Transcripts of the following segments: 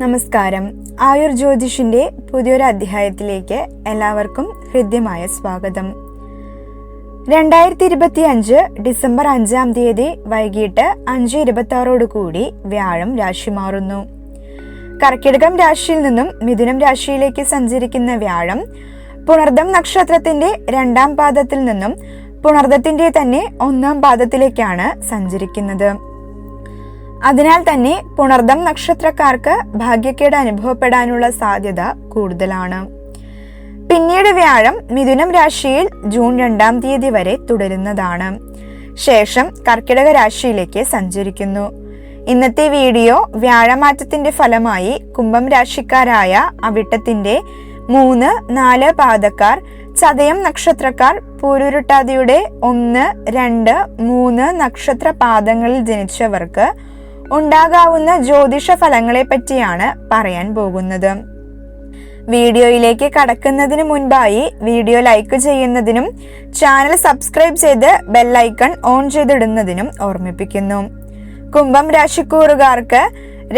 നമസ്കാരം. ആയുർ ജ്യോതിഷിന്റെ പുതിയൊരു അധ്യായത്തിലേക്ക് എല്ലാവർക്കും ഹൃദ്യമായ സ്വാഗതം. രണ്ടായിരത്തി ഇരുപത്തി അഞ്ച് ഡിസംബർ അഞ്ചാം തീയതി വൈകിട്ട് അഞ്ച് ഇരുപത്തി കൂടി വ്യാഴം രാശി മാറുന്നു. കർക്കിടകം രാശിയിൽ നിന്നും മിഥുനം രാശിയിലേക്ക് സഞ്ചരിക്കുന്ന വ്യാഴം പുണർദം നക്ഷത്രത്തിന്റെ രണ്ടാം പാദത്തിൽ നിന്നും പുണർദത്തിന്റെ തന്നെ ഒന്നാം പാദത്തിലേക്കാണ് സഞ്ചരിക്കുന്നത്. അതിനാൽ തന്നെ പുണർദം നക്ഷത്രക്കാർക്ക് ഭാഗ്യക്കേട് അനുഭവപ്പെടാനുള്ള സാധ്യത കൂടുതലാണ്. പിന്നീട് വ്യാഴം മിഥുനം രാശിയിൽ ജൂൺ രണ്ടാം തീയതി വരെ തുടരുന്നതാണ്. ശേഷം കർക്കിടക രാശിയിലേക്ക് സഞ്ചരിക്കുന്നു. ഇന്നത്തെ വീഡിയോ വ്യാഴമാറ്റത്തിന്റെ ഫലമായി കുംഭം രാശിക്കാരായ അവിട്ടത്തിന്റെ മൂന്ന് നാല് പാദക്കാർ ചതയം നക്ഷത്രക്കാർ പൂരുരുട്ടാതിയുടെ ഒന്ന് രണ്ട് മൂന്ന് നക്ഷത്ര പാദങ്ങളിൽ ജനിച്ചവർക്ക് ഉണ്ടാകാവുന്ന ജ്യോതിഷ ഫലങ്ങളെ പറ്റിയാണ് പറയാൻ പോകുന്നത്. വീഡിയോയിലേക്ക് കടക്കുന്നതിന് മുൻപായി വീഡിയോ ലൈക്ക് ചെയ്യുന്നതിനും ചാനൽ സബ്സ്ക്രൈബ് ചെയ്ത് ബെല്ലൈക്കൺ ഓൺ ചെയ്തിടുന്നതിനും ഓർമ്മിപ്പിക്കുന്നു. കുംഭം രാശിക്കൂറുകാർക്ക്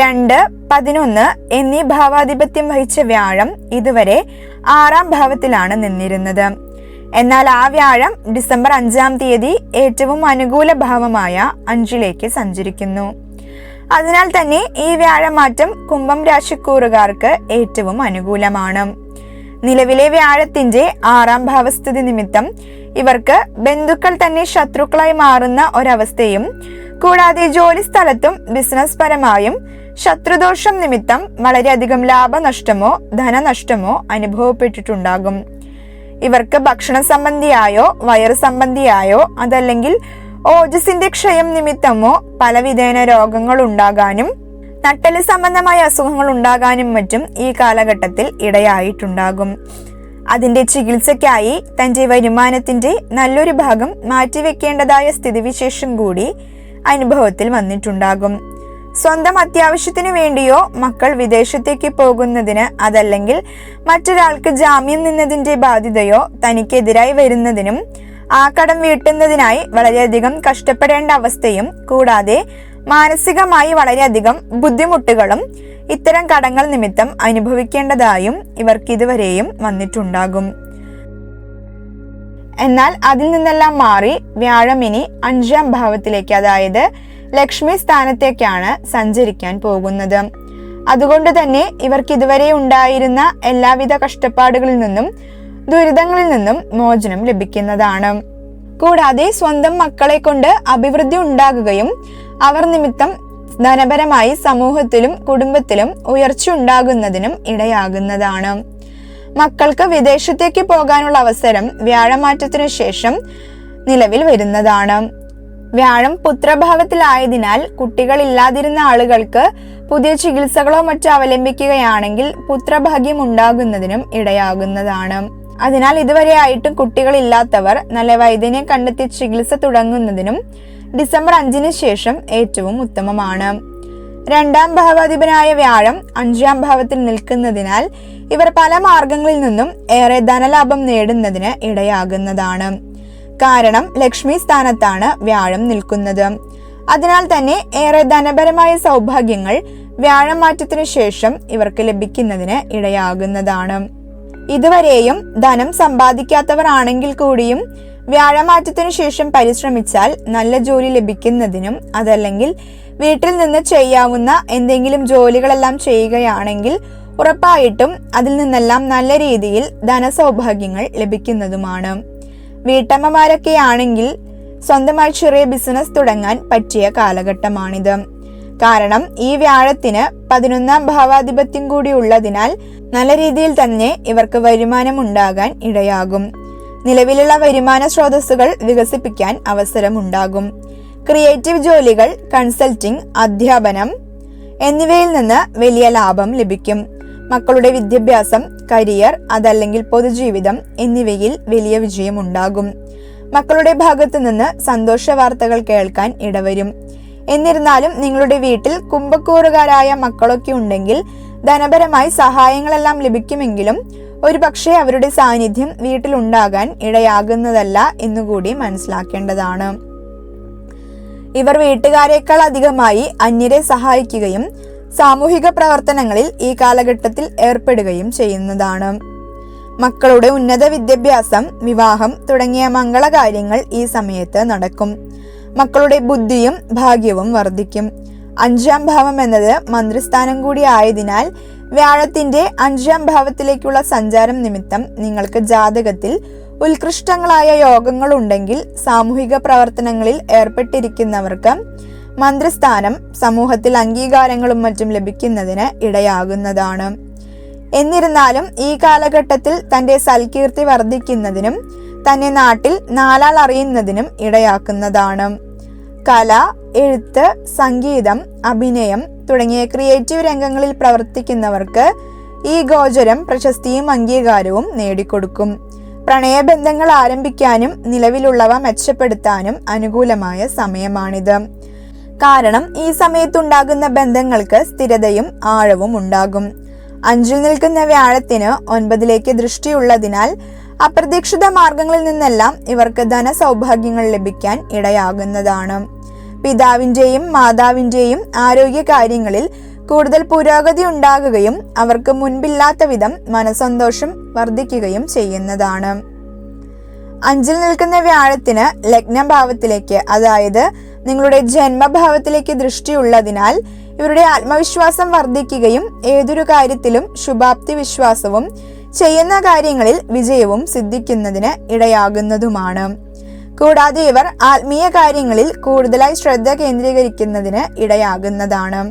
രണ്ട് പതിനൊന്ന് എന്നീ ഭാവാധിപത്യം വഹിച്ച വ്യാഴം ഇതുവരെ ആറാം ഭാവത്തിലാണ് നിന്നിരുന്നത്. എന്നാൽ ആ വ്യാഴം ഡിസംബർ അഞ്ചാം തീയതി ഏറ്റവും അനുകൂല ഭാവമായ അഞ്ചിലേക്ക് സഞ്ചരിക്കുന്നു. അതിനാൽ തന്നെ ഈ വ്യാഴമാറ്റം കുംഭം രാശിക്കൂറുകാർക്ക് ഏറ്റവും അനുകൂലമാണ്. നിലവിലെ വ്യാഴത്തിന്റെ ആറാം ഭാവസ്ഥിതി നിമിത്തം ഇവർക്ക് ബന്ധുക്കൾ തന്നെ ശത്രുക്കളായി മാറുന്ന ഒരവസ്ഥയും കൂടാതെ ജോലി സ്ഥലത്തും ബിസിനസ് പരമായും ശത്രുദോഷം നിമിത്തം വളരെയധികം ലാഭനഷ്ടമോ ധനനഷ്ടമോ അനുഭവപ്പെട്ടിട്ടുണ്ടാകും. ഇവർക്ക് ഭക്ഷണ സംബന്ധിയായോ വയറ് സംബന്ധിയായോ അതല്ലെങ്കിൽ ഓജസിന്റെ ക്ഷയം നിമിത്തമോ പലവിധേന രോഗങ്ങൾ ഉണ്ടാകാനും നട്ടൽ സംബന്ധമായ അസുഖങ്ങൾ ഉണ്ടാകാനും മറ്റും ഈ കാലഘട്ടത്തിൽ ഇടയായിട്ടുണ്ടാകും. അതിന്റെ ചികിത്സയ്ക്കായി തന്റെ വരുമാനത്തിന്റെ നല്ലൊരു ഭാഗം മാറ്റിവെക്കേണ്ടതായ സ്ഥിതിവിശേഷം കൂടി അനുഭവത്തിൽ വന്നിട്ടുണ്ടാകും. സ്വന്തം അത്യാവശ്യത്തിനു വേണ്ടിയോ മക്കൾ വിദേശത്തേക്ക് പോകുന്നതിന് അതല്ലെങ്കിൽ മറ്റൊരാൾക്ക് ജാമ്യം നിന്നതിന്റെ ബാധ്യതയോ തനിക്കെതിരായി വരുന്നതിനും ആ കടം വീട്ടുന്നതിനായി വളരെയധികം കഷ്ടപ്പെടേണ്ട അവസ്ഥയും കൂടാതെ മാനസികമായി വളരെയധികം ബുദ്ധിമുട്ടുകളും ഇത്തരം കടങ്ങൾ നിമിത്തം അനുഭവിക്കേണ്ടതായും ഇവർക്ക് ഇതുവരെയും വന്നിട്ടുണ്ടാകും. എന്നാൽ അതിൽ നിന്നെല്ലാം മാറി വ്യാഴമിനി അഞ്ചാം ഭാവത്തിലേക്ക് അതായത് ലക്ഷ്മി സ്ഥാനത്തേക്കാണ് സഞ്ചരിക്കാൻ പോകുന്നത്. അതുകൊണ്ട് തന്നെ ഇവർക്ക് ഇതുവരെ ഉണ്ടായിരുന്ന എല്ലാവിധ കഷ്ടപ്പാടുകളിൽ നിന്നും ദുരിതങ്ങളിൽ നിന്നും മോചനം ലഭിക്കുന്നതാണ്. കൂടാതെ സ്വന്തം മക്കളെ കൊണ്ട് അഭിവൃദ്ധി ഉണ്ടാകുകയും അവർ നിമിത്തം ധനപരമായി സമൂഹത്തിലും കുടുംബത്തിലും ഉയർച്ച ഉണ്ടാകുന്നതിനും ഇടയാകുന്നതാണ്. മക്കൾക്ക് വിദേശത്തേക്ക് പോകാനുള്ള അവസരം വ്യാഴമാറ്റത്തിനു ശേഷം നിലവിൽ വരുന്നതാണ്. വ്യാഴം പുത്രഭാവത്തിലായതിനാൽ കുട്ടികൾ ഇല്ലാതിരുന്ന ആളുകൾക്ക് പുതിയ ചികിത്സകളോ മറ്റോ അവലംബിക്കുകയാണെങ്കിൽ പുത്രഭാഗ്യം ഉണ്ടാകുന്നതിനും ഇടയാകുന്നതാണ്. അതിനാൽ ഇതുവരെ ഇതുവരെയായിട്ടും കുട്ടികളില്ലാത്തവർ നല്ല വൈദ്യനെ കണ്ടെത്തി ചികിത്സ തുടങ്ങുന്നതിനും ഡിസംബർ അഞ്ചിന് ശേഷം ഏറ്റവും ഉത്തമമാണ്. രണ്ടാം ഭാവാധിപനായ വ്യാഴം അഞ്ചാം ഭാവത്തിൽ നിൽക്കുന്നതിനാൽ ഇവർ പല മാർഗങ്ങളിൽ നിന്നും ഏറെ ധനലാഭം നേടുന്നതിന് ഇടയാകുന്നതാണ്. കാരണം ലക്ഷ്മി സ്ഥാനത്താണ് വ്യാഴം നിൽക്കുന്നത്. അതിനാൽ തന്നെ ഏറെ ധനപരമായ സൗഭാഗ്യങ്ങൾ വ്യാഴം മാറ്റത്തിനു ശേഷം ഇവർക്ക് ലഭിക്കുന്നതിന് ഇടയാകുന്നതാണ്. ഇതുവരെയും ധനം സമ്പാദിക്കാത്തവർ ആണെങ്കിൽ കൂടിയും വ്യാഴമാറ്റത്തിനു ശേഷം പരിശ്രമിച്ചാൽ നല്ല ജോലി ലഭിക്കുന്നതിനും അതല്ലെങ്കിൽ വീട്ടിൽ നിന്ന് ചെയ്യാവുന്ന എന്തെങ്കിലും ജോലികളെല്ലാം ചെയ്യുകയാണെങ്കിൽ ഉറപ്പായിട്ടും അതിൽ നിന്നെല്ലാം നല്ല രീതിയിൽ ധനസൗഭാഗ്യങ്ങൾ ലഭിക്കുന്നതുമാണ്. വീട്ടമ്മമാരൊക്കെ ആണെങ്കിൽ സ്വന്തമായി ചെറിയ ബിസിനസ് തുടങ്ങാൻ പറ്റിയ കാലഘട്ടമാണിത്. കാരണം ഈ വ്യാഴത്തിന് പതിനൊന്നാം ഭാവാധിപത്യം കൂടി ഉള്ളതിനാൽ നല്ല രീതിയിൽ തന്നെ ഇവർക്ക് വരുമാനം ഉണ്ടാകാൻ ഇടയാകും. നിലവിലുള്ള വരുമാന സ്രോതസ്സുകൾ വികസിപ്പിക്കാൻ അവസരമുണ്ടാകും. ക്രിയേറ്റീവ് ജോലികൾ കൺസൾട്ടിംഗ് അധ്യാപനം എന്നിവയിൽ നിന്ന് വലിയ ലാഭം ലഭിക്കും. മക്കളുടെ വിദ്യാഭ്യാസം കരിയർ അതല്ലെങ്കിൽ പൊതുജീവിതം എന്നിവയിൽ വലിയ വിജയമുണ്ടാകും. മക്കളുടെ ഭാഗത്തു നിന്ന് സന്തോഷ വാർത്തകൾ കേൾക്കാൻ ഇടവരും. എന്നിരുന്നാലും നിങ്ങളുടെ വീട്ടിൽ കുംഭക്കൂറുകാരായ മക്കളൊക്കെ ഉണ്ടെങ്കിൽ ധനപരമായി സഹായങ്ങളെല്ലാം ലഭിക്കുമെങ്കിലും ഒരു പക്ഷേ അവരുടെ സാന്നിധ്യം വീട്ടിലുണ്ടാകാൻ ഇടയാകുന്നതല്ല എന്നുകൂടി മനസ്സിലാക്കേണ്ടതാണ്. ഇവർ വീട്ടുകാരെക്കാൾ അധികമായി അന്യരെ സഹായിക്കുകയും സാമൂഹിക പ്രവർത്തനങ്ങളിൽ ഈ കാലഘട്ടത്തിൽ ഏർപ്പെടുകയും ചെയ്യുന്നതാണ്. മക്കളുടെ ഉന്നത വിദ്യാഭ്യാസം വിവാഹം തുടങ്ങിയ മംഗളകാര്യങ്ങൾ ഈ സമയത്ത് നടക്കും. മക്കളുടെ ബുദ്ധിയും ഭാഗ്യവും വർദ്ധിക്കും. അഞ്ചാം ഭാവം എന്നത് മന്ത്രിസ്ഥാനം കൂടി ആയതിനാൽ വ്യാഴത്തിന്റെ അഞ്ചാം ഭാവത്തിലേക്കുള്ള സഞ്ചാരം നിമിത്തം നിങ്ങൾക്ക് ജാതകത്തിൽ ഉത്കൃഷ്ടങ്ങളായ യോഗങ്ങൾ ഉണ്ടെങ്കിൽ സാമൂഹിക പ്രവർത്തനങ്ങളിൽ ഏർപ്പെട്ടിരിക്കുന്നവർക്ക് മന്ത്രിസ്ഥാനം സമൂഹത്തിൽ അംഗീകാരങ്ങളും മറ്റും ലഭിക്കുന്നതിന് ഇടയാകുന്നതാണ്. എന്നിരുന്നാലും ഈ കാലഘട്ടത്തിൽ തന്റെ സൽകീർത്തി വർദ്ധിക്കുന്നതിനും തന്നെ നാട്ടിൽ നാലാൾ അറിയുന്നതിനും ഇടയാക്കുന്നതാണ്. കല എഴുത്ത് സംഗീതം അഭിനയം തുടങ്ങിയ ക്രിയേറ്റീവ് രംഗങ്ങളിൽ പ്രവർത്തിക്കുന്നവർക്ക് ഈ ഗോചരം പ്രശസ്തിയും അംഗീകാരവും നേടിക്കൊടുക്കും. പ്രണയബന്ധങ്ങൾ ആരംഭിക്കാനും നിലവിലുള്ളവ മെച്ചപ്പെടുത്താനും അനുകൂലമായ സമയമാണിത്. കാരണം ഈ സമയത്തുണ്ടാകുന്ന ബന്ധങ്ങൾക്ക് സ്ഥിരതയും ആഴവും ഉണ്ടാകും. അഞ്ചിൽ നിൽക്കുന്ന വ്യാഴത്തിന് ഒൻപതിലേക്ക് ദൃഷ്ടിയുള്ളതിനാൽ അപ്രതീക്ഷിത മാർഗങ്ങളിൽ നിന്നെല്ലാം ഇവർക്ക് ധനസൗഭാഗ്യങ്ങൾ ലഭിക്കാൻ ഇടയാകുന്നതാണ്. പിതാവിന്റെയും മാതാവിന്റെയും ആരോഗ്യ കാര്യങ്ങളിൽ കൂടുതൽ പുരോഗതി ഉണ്ടാകുകയും അവർക്ക് മുൻപില്ലാത്ത വിധം മനസന്തോഷം വർദ്ധിക്കുകയും ചെയ്യുന്നതാണ്. അഞ്ചിൽ നിൽക്കുന്ന വ്യാഴത്തിന് ലഗ്നഭാവത്തിലേക്ക് അതായത് നിങ്ങളുടെ ജന്മഭാവത്തിലേക്ക് ദൃഷ്ടിയുള്ളതിനാൽ ഇവരുടെ ആത്മവിശ്വാസം വർദ്ധിക്കുകയും ഏതൊരു കാര്യത്തിലും ശുഭാപ്തി വിശ്വാസവും ചെയ്യുന്ന കാര്യങ്ങളിൽ വിജയവും സിദ്ധിക്കുന്നതിന് ഇടയാകുന്നതുമാണ്. കൂടാതെ ഇവർ ആത്മീയ കാര്യങ്ങളിൽ കൂടുതലായി ശ്രദ്ധ കേന്ദ്രീകരിക്കുന്നതിന് ഇടയാകുന്നതാണ്.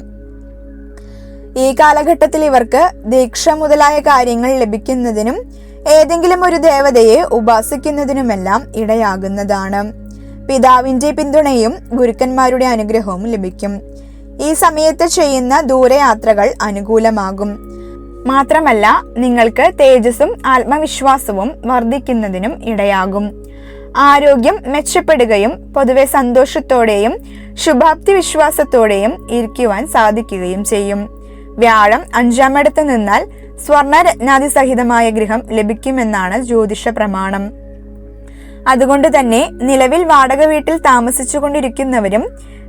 ഈ കാലഘട്ടത്തിൽ ഇവർക്ക് ദീക്ഷ മുതലായ കാര്യങ്ങൾ ലഭിക്കുന്നതിനും ഏതെങ്കിലും ഒരു ദേവതയെ ഉപാസിക്കുന്നതിനുമെല്ലാം ഇടയാകുന്നതാണ്. പിതാവിന്റെ പിന്തുണയും ഗുരുക്കന്മാരുടെ അനുഗ്രഹവും ലഭിക്കും. ഈ സമയത്ത് ചെയ്യുന്ന ദൂരയാത്രകൾ അനുകൂലമാകും. മാത്രമല്ല നിങ്ങൾക്ക് തേജസ്സും ആത്മവിശ്വാസവും വർദ്ധിക്കുന്നതിനും ഇടയാകും. ആരോഗ്യം മെച്ചപ്പെടുകയും പൊതുവെ സന്തോഷത്തോടെയും ശുഭാപ്തി വിശ്വാസത്തോടെയും ഇരിക്കുവാൻ സാധിക്കുകയും ചെയ്യും. വ്യാഴം അഞ്ചാമിടത്ത് നിന്നാൽ സ്വർണരത്നാദി സഹിതമായ ഗൃഹം ലഭിക്കുമെന്നാണ് ജ്യോതിഷ പ്രമാണം. അതുകൊണ്ട് തന്നെ നിലവിൽ വാടക വീട്ടിൽ താമസിച്ചു കൊണ്ടിരിക്കുന്നവരും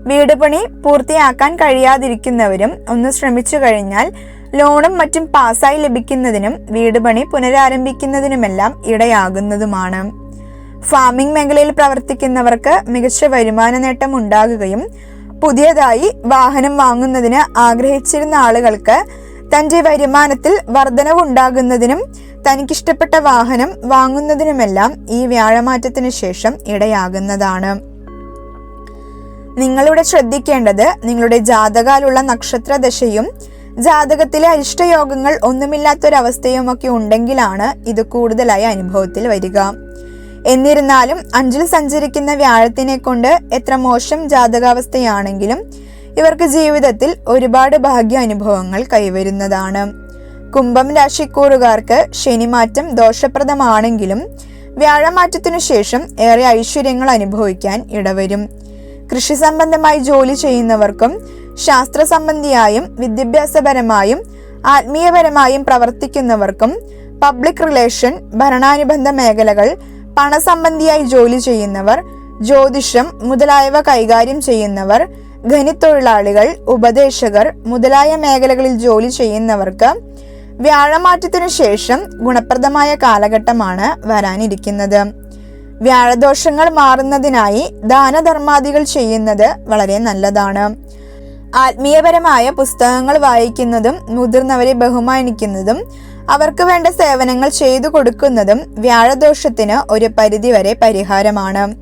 വീട് പണി പൂർത്തിയാക്കാൻ കഴിയാതിരിക്കുന്നവരും ഒന്ന് ശ്രമിച്ചു കഴിഞ്ഞാൽ ലോണും മറ്റും പാസ്സായി ലഭിക്കുന്നതിനും വീട് പണി പുനരാരംഭിക്കുന്നതിനുമെല്ലാം ഇടയാകുന്നതുമാണ്. ഫാമിംഗ് മേഖലയിൽ പ്രവർത്തിക്കുന്നവർക്ക് മികച്ച വരുമാന നേട്ടം ഉണ്ടാകുകയും പുതിയതായി വാഹനം വാങ്ങുന്നതിന് ആഗ്രഹിച്ചിരുന്ന ആളുകൾക്ക് തന്റെ വരുമാനത്തിൽ വർധനവുണ്ടാകുന്നതിനും തനിക്കിഷ്ടപ്പെട്ട വാഹനം വാങ്ങുന്നതിനുമെല്ലാം ഈ വ്യാഴമാറ്റത്തിന് ശേഷം ഇടയാകുന്നതാണ്. നിങ്ങളിവിടെ ശ്രദ്ധിക്കേണ്ടത് നിങ്ങളുടെ ജാതകാലുള്ള നക്ഷത്ര ദശയും ജാതകത്തിലെ അരിഷ്ടയോഗങ്ങൾ ഒന്നുമില്ലാത്തൊരവസ്ഥയുമൊക്കെ ഉണ്ടെങ്കിലാണ് ഇത് കൂടുതലായി അനുഭവത്തിൽ വരിക. എന്നിരുന്നാലും അഞ്ചിൽ സഞ്ചരിക്കുന്ന വ്യാഴത്തിനെ കൊണ്ട് എത്ര മോശം ജാതകാവസ്ഥയാണെങ്കിലും ഇവർക്ക് ജീവിതത്തിൽ ഒരുപാട് ഭാഗ്യ അനുഭവങ്ങൾ കൈവരുന്നതാണ്. കുംഭം രാശിക്കൂറുകാർക്ക് ശനിമാറ്റം ദോഷപ്രദമാണെങ്കിലും വ്യാഴമാറ്റത്തിനു ശേഷം ഏറെ ഐശ്വര്യങ്ങൾ അനുഭവിക്കാൻ ഇടവരും. കൃഷി സംബന്ധമായി ജോലി ചെയ്യുന്നവർക്കും ശാസ്ത്ര സംബന്ധിയായും വിദ്യാഭ്യാസപരമായും ആത്മീയപരമായും പ്രവർത്തിക്കുന്നവർക്കും പബ്ലിക് റിലേഷൻ ഭരണാനുബന്ധ മേഖലകൾ പണസംബന്ധിയായി ജോലി ചെയ്യുന്നവർ ജ്യോതിഷം മുതലായവ കൈകാര്യം ചെയ്യുന്നവർ ഖനിത്തൊഴിലാളികൾ ഉപദേശകർ മുതലായ മേഖലകളിൽ ജോലി ചെയ്യുന്നവർക്ക് വ്യാഴമാറ്റത്തിനു ശേഷം ഗുണപ്രദമായ കാലഘട്ടമാണ് വരാനിരിക്കുന്നത്. വ്യാഴദോഷങ്ങൾ മാറുന്നതിനായി ദാനധർമാദികൾ ചെയ്യുന്നത് വളരെ നല്ലതാണ്. ആത്മീയപരമായ പുസ്തകങ്ങൾ വായിക്കുന്നതും മുതിർന്നവരെ ബഹുമാനിക്കുന്നതും അവർക്ക് വേണ്ട സേവനങ്ങൾ ചെയ്തു കൊടുക്കുന്നതും വ്യാഴദോഷത്തിന് ഒരു പരിധിവരെ പരിഹാരമാണ്.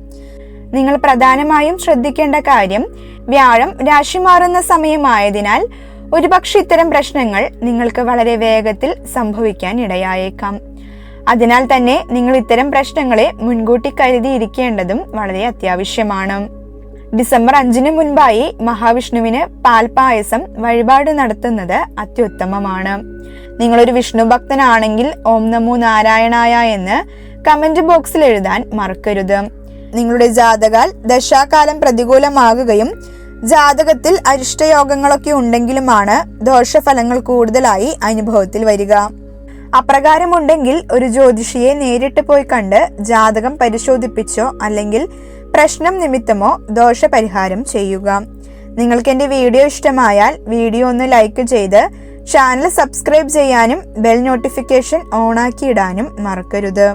നിങ്ങൾ പ്രധാനമായും ശ്രദ്ധിക്കേണ്ട കാര്യം വ്യാഴം രാശി മാറുന്ന സമയമായതിനാൽ ഒരുപക്ഷെ ഇത്തരം പ്രശ്നങ്ങൾ നിങ്ങൾക്ക് വളരെ വേഗത്തിൽ സംഭവിക്കാൻ ഇടയായേക്കാം. അതിനാൽ തന്നെ നിങ്ങൾ ഇത്തരം പ്രശ്നങ്ങളെ മുൻകൂട്ടി കരുതിയിരിക്കേണ്ടതും വളരെ അത്യാവശ്യമാണ്. ഡിസംബർ അഞ്ചിന് മുൻപായി മഹാവിഷ്ണുവിന് പാൽപായസം വഴിപാട് നടത്തുന്നത് അത്യുത്തമമാണ്. നിങ്ങളൊരു വിഷ്ണു ഭക്തനാണെങ്കിൽ ഓം നമോ നാരായണായ എന്ന് കമന്റ് ബോക്സിൽ എഴുതാൻ മറക്കരുത്. നിങ്ങളുടെ ജാതകാൽ ദശാകാലം പ്രതികൂലമാകുകയും ജാതകത്തിൽ അരിഷ്ടയോഗങ്ങളൊക്കെ ഉണ്ടെങ്കിലുമാണ് ദോഷഫലങ്ങൾ കൂടുതലായി അനുഭവത്തിൽ വരിക. അപ്രകാരമുണ്ടെങ്കിൽ ഒരു ജ്യോതിഷിയെ നേരിട്ട് പോയി കണ്ട് ജാതകം പരിശോധിപ്പിച്ചോ അല്ലെങ്കിൽ പ്രശ്നം നിമിത്തമോ ദോഷപരിഹാരം ചെയ്യുക. നിങ്ങൾക്ക് എന്റെ വീഡിയോ ഇഷ്ടമായാൽ വീഡിയോ ഒന്ന് ലൈക്ക് ചെയ്ത് ചാനൽ സബ്സ്ക്രൈബ് ചെയ്യാനും ബെൽ നോട്ടിഫിക്കേഷൻ ഓണാക്കി ഇടാനും മറക്കരുത്.